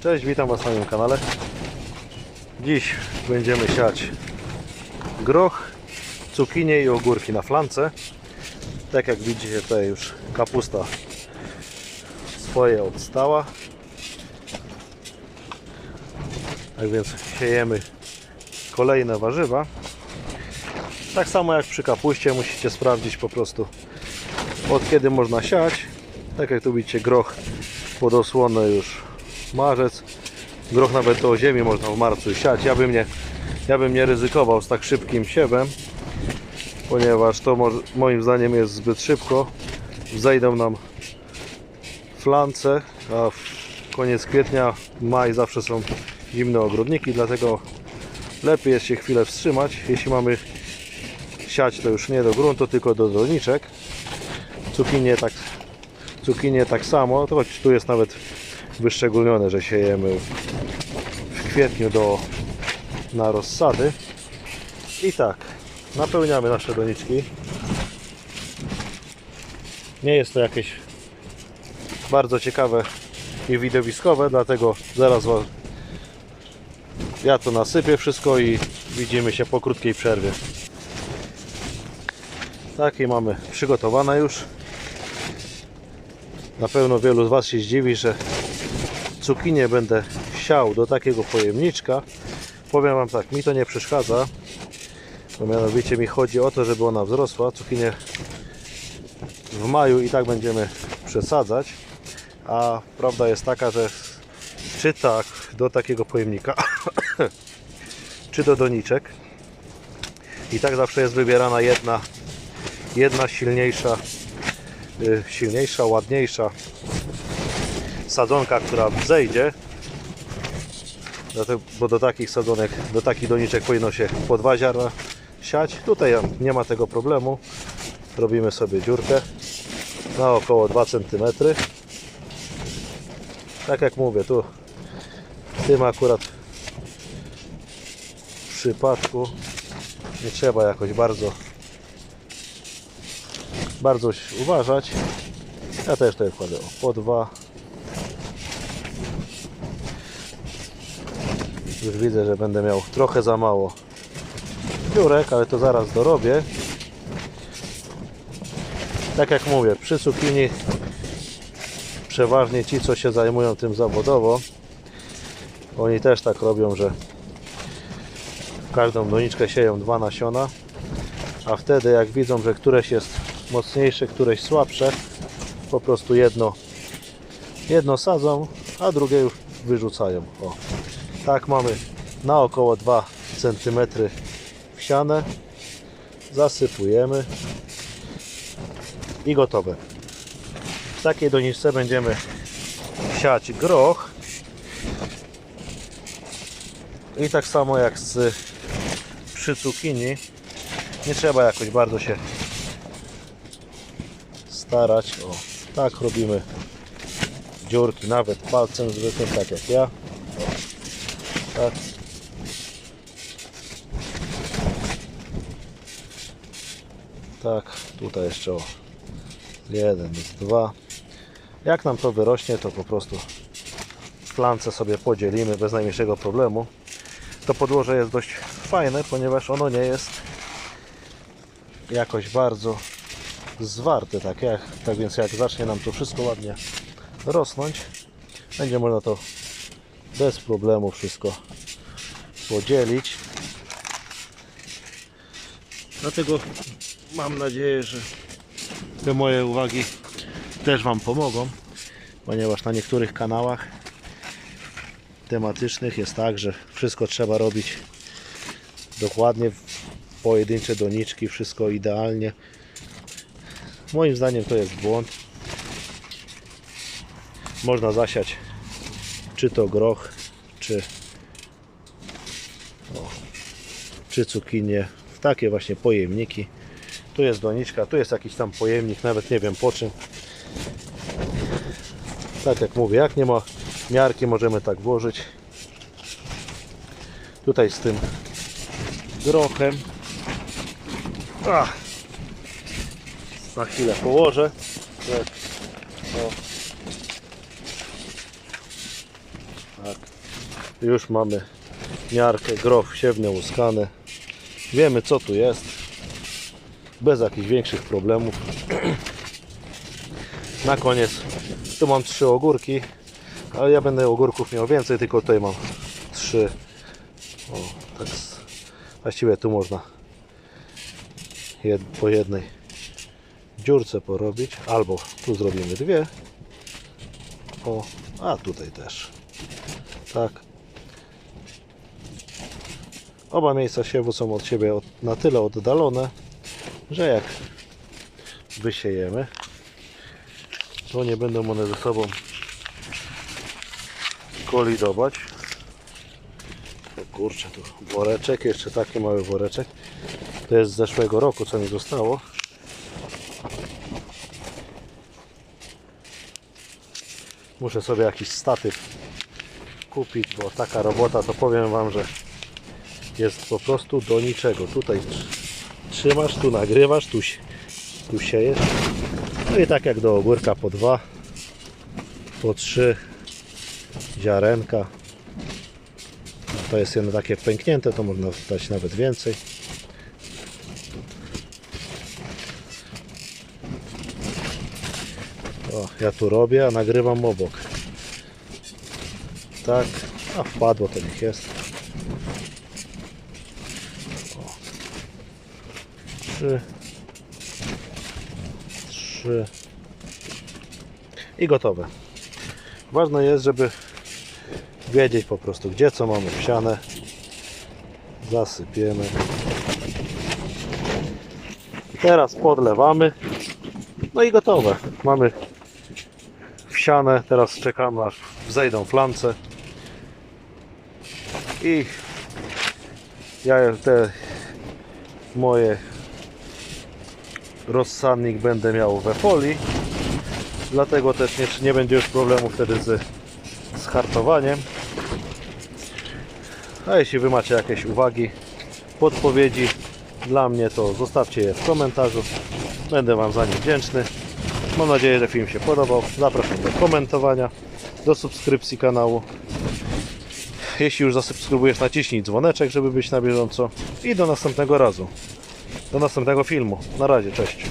Cześć, witam Was na moim kanale. Dziś będziemy siać groch, cukinie i ogórki na flance. Tak jak widzicie tutaj już kapusta swoje odstała. Tak więc siejemy kolejne warzywa. Tak samo jak przy kapuście musicie sprawdzić po prostu od kiedy można siać. Tak jak tu widzicie groch pod osłonę już marzec. Groch nawet do ziemi można w marcu siać. Ja bym nie, ja bym nie ryzykował z tak szybkim siewem, ponieważ to moim zdaniem jest zbyt szybko. Zejdą nam flance, a koniec kwietnia, maj zawsze są zimne ogrodniki, dlatego lepiej jest się chwilę wstrzymać. Jeśli mamy siać, to już nie do gruntu, tylko do doniczek. Cukinie tak, cukinie tak samo, to choć tu jest nawet wyszczególnione, że siejemy w kwietniu do, na rozsady. I tak, napełniamy nasze doniczki. Nie jest to jakieś bardzo ciekawe i widowiskowe, dlatego zaraz ja to nasypię wszystko i widzimy się po krótkiej przerwie. Takie mamy przygotowane już. Na pewno wielu z Was się zdziwi, że cukinię będę siał do takiego pojemniczka. Powiem Wam tak, mi to nie przeszkadza, bo mianowicie mi chodzi o to, żeby ona wzrosła. Cukinię w maju i tak będziemy przesadzać, a prawda jest taka, że czy tak do takiego pojemnika, czy do doniczek i tak zawsze jest wybierana jedna, jedna silniejsza y, silniejsza, ładniejsza sadzonka, która zejdzie. Dlatego, bo do takich sadzonek, do takich doniczek powinno się po dwa ziarna siać. Tutaj nie ma tego problemu. Robimy sobie dziurkę na około 2 cm. Tak jak mówię, tu tym akurat przypadku nie trzeba jakoś bardzo bardzo uważać. Ja też tutaj wkładę po dwa. Już widzę, że będę miał trochę za mało dziurek, ale to zaraz dorobię. Tak jak mówię, przy cukinii przeważnie ci, co się zajmują tym zawodowo, oni też tak robią, że w każdą doniczkę sieją dwa nasiona, a wtedy jak widzą, że któreś jest mocniejsze, któreś słabsze, po prostu jedno, jedno sadzą, a drugie już wyrzucają. O. Tak mamy na około 2 cm wsiane, zasypujemy i gotowe. W takiej doniczce będziemy siać groch i tak samo jak z przy cukinii nie trzeba jakoś bardzo się starać. O, tak robimy dziurki, nawet palcem zwykłym, tak jak ja. Tak. Tak, tutaj jeszcze o jeden, jest dwa. Jak nam to wyrośnie, to po prostu flance sobie podzielimy bez najmniejszego problemu. To podłoże jest dość fajne, ponieważ ono nie jest jakoś bardzo zwarte, tak, jak, tak więc jak zacznie nam to wszystko ładnie rosnąć, będzie można to bez problemu wszystko podzielić. Dlatego mam nadzieję, że te moje uwagi też Wam pomogą, ponieważ na niektórych kanałach tematycznych jest tak, że wszystko trzeba robić dokładnie pojedyncze doniczki, wszystko idealnie. Moim zdaniem to jest błąd. Można zasiać czy to groch, czy o, czy cukinię w takie właśnie pojemniki. Tu jest doniczka, tu jest jakiś tam pojemnik, nawet nie wiem po czym. Tak jak mówię, jak nie ma miarki, możemy tak włożyć. Tutaj z tym grochem. Ach, na chwilę położę. Tak. O. Tak. Już mamy miarkę, groch siewny łuskany. Wiemy co tu jest. Bez jakichś większych problemów. Na koniec tu mam trzy ogórki, ale ja będę ogórków miał więcej, tylko tutaj mam trzy. O, tak właściwie tu można jed, po jednej dziurce porobić, albo tu zrobimy dwie. O, a tutaj też. Tak. Oba miejsca siewu są od siebie na tyle oddalone, że jak wysiejemy, to nie będą one ze sobą kolidować. O kurczę, tu woreczek, jeszcze taki mały woreczek. To jest z zeszłego roku, co mi zostało. Muszę sobie jakiś statyw kupić, bo taka robota to powiem Wam, że jest po prostu do niczego. Tutaj tr- trzymasz, tu nagrywasz, tu, tu siejesz. No i tak jak do ogórka po dwa, po trzy ziarenka. To jest jedno takie pęknięte, to można dać nawet więcej. O, ja tu robię, a nagrywam obok. Tak, a wpadło to niech jest. Trzy. Trzy. I gotowe. Ważne jest, żeby wiedzieć po prostu, gdzie co mamy wsiane. Zasypiemy. Teraz podlewamy. No i gotowe. Mamy wsiane. Teraz czekamy aż wzejdą flance. I ja te moje rozsadnik będę miał we folii. Dlatego też nie, nie będzie już problemu wtedy z, z hartowaniem. A jeśli Wy macie jakieś uwagi, podpowiedzi dla mnie, to zostawcie je w komentarzu. Będę Wam za nie wdzięczny. Mam nadzieję, że film się podobał. Zapraszam do komentowania, do subskrypcji kanału. Jeśli już zasubskrybujesz, naciśnij dzwoneczek, żeby być na bieżąco. I do następnego razu. Do następnego filmu. Na razie, cześć.